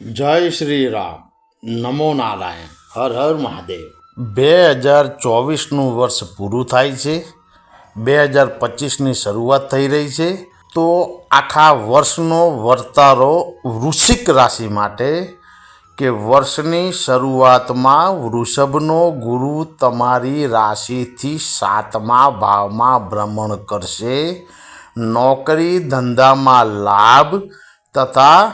જય શ્રી રામ. નમો નારાયણ. હર હર મહાદેવ. બે હજાર ચોવીસનું વર્ષ પૂરું થાય છે. બે હજાર પચીસની શરૂઆત થઈ રહી છે. તો આખા વર્ષનો વર્તારો વૃશ્ચિક રાશિ માટે કે વર્ષની શરૂઆતમાં વૃષભનો ગુરુ તમારી રાશિથી સાતમા ભાવમાં ભ્રમણ કરશે. નોકરી ધંધામાં લાભ તથા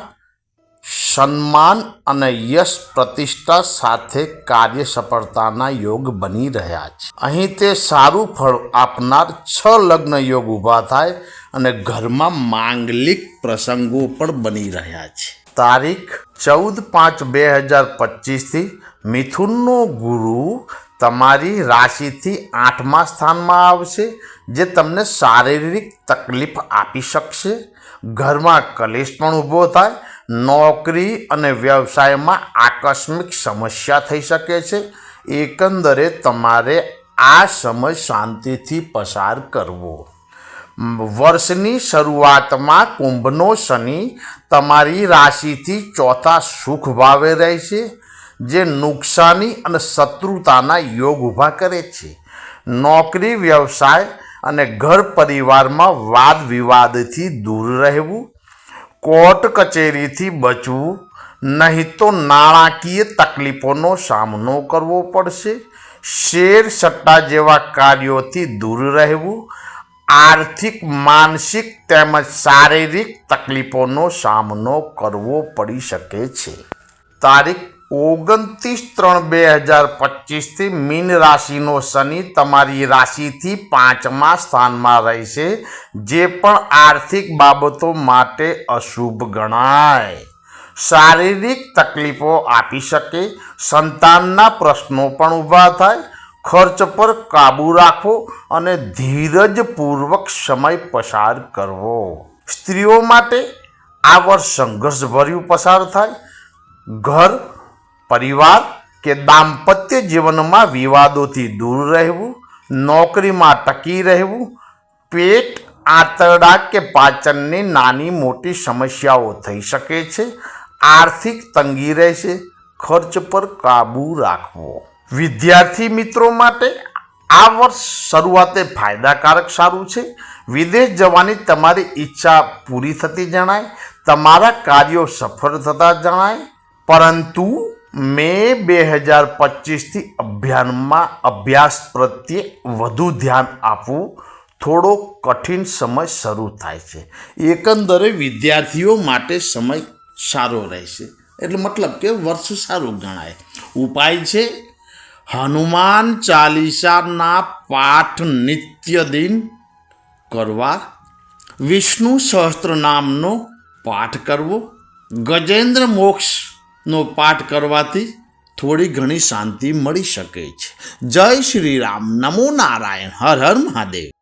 સન્માન અને યશ પ્રતિષ્ઠા સાથે કાર્ય સફળતાના યોગ બની રહ્યા છે. અહીં તે સારું ફળ આપનાર છ લગ્ન યોગ ઊભા થાય અને ઘરમાં માંગલિક પ્રસંગો પણ બની રહ્યા છે. તારીખ ચૌદ પાંચ બે હજાર પચીસથી મિથુનનો ગુરુ તમારી રાશિથી આઠમા સ્થાનમાં આવશે, જે તમને શારીરિક તકલીફ આપી શકશે ઘરમાં કલેશ પણ ઊભો થાય, નોકરી અને વ્યવસાયમાં આકસ્મિક સમસ્યા થઈ શકે છે. એકંદરે તમારે આ સમય શાંતિથી પસાર કરવો. વર્ષની શરૂઆતમાં કુંભનો શનિ તમારી રાશિથી ચોથા સુખ ભાવે રહેશે, જે નુકસાની અને શત્રુતાના યોગ ઊભા કરે છે. નોકરી, વ્યવસાય અને ઘર પરિવારમાં વાદ વિવાદથી દૂર રહેવું, કોર્ટ કચેરીથી બચવું, નહીં તો નાણાકીય તકલીફોનો સામનો કરવો પડશે. શેર સટ્ટા જેવા કાર્યોથી દૂર રહેવું, આર્થિક, માનસિક તેમજ શારીરિક તકલીફોનો સામનો કરવો પડી શકે છે. તારીખ ઓગણત્રીસ ત્રણ બે હજાર પચીસથી મીન રાશિનો શનિ તમારી રાશિથી પાંચમા સ્થાનમાં રહેશે, જે પણ આર્થિક બાબતો માટે અશુભ ગણાય. શારીરિક તકલીફો આપી શકે, સંતાનના પ્રશ્નો પણ ઊભા થાય, ખર્ચ પર કાબૂ રાખવો અને ધીરજપૂર્વક સમય પસાર કરવો. સ્ત્રીઓ માટે આ વર્ષ સંઘર્ષભર્યું પસાર થાય, ઘર પરિવાર કે દાંપત્ય જીવનમાં વિવાદોથી દૂર રહેવું, નોકરીમાં ટકી રહેવું, પેટ આંતરડા કે પાચનની નાની મોટી સમસ્યાઓ થઈ શકે છે, આર્થિક તંગી રહેશે, ખર્ચ પર કાબૂ રાખવો. વિદ્યાર્થી મિત્રો માટે આ વર્ષ શરૂઆતે ફાયદાકારક સારું છે. વિદેશ જવાની તમારી ઈચ્છા પૂરી થતી જણાય, તમારા કાર્યો સફળ થતા જણાય, પરંતુ મે બે હજાર પચીસથી અભિયાનમાં અભ્યાસ પ્રત્યે વધુ ધ્યાન આપવું થોડો કઠિન સમય શરૂ થાય છે. એકંદરે વિદ્યાર્થીઓ માટે સમય સારો રહેશે. એટલે મતલબ કે વર્ષ સારું ગણાય. ઉપાય છે, હનુમાન ચાલીસાના પાઠ નિત્ય દિન કરવા, વિષ્ણુ સહસ્ત્ર નામનો પાઠ કરવો, ગજેન્દ્ર મોક્ષનો પાઠ કરવાથી થોડી ઘણી શાંતિ મળી શકે છે. જય શ્રી રામ. નમો નારાયણ. હર હર મહાદેવ.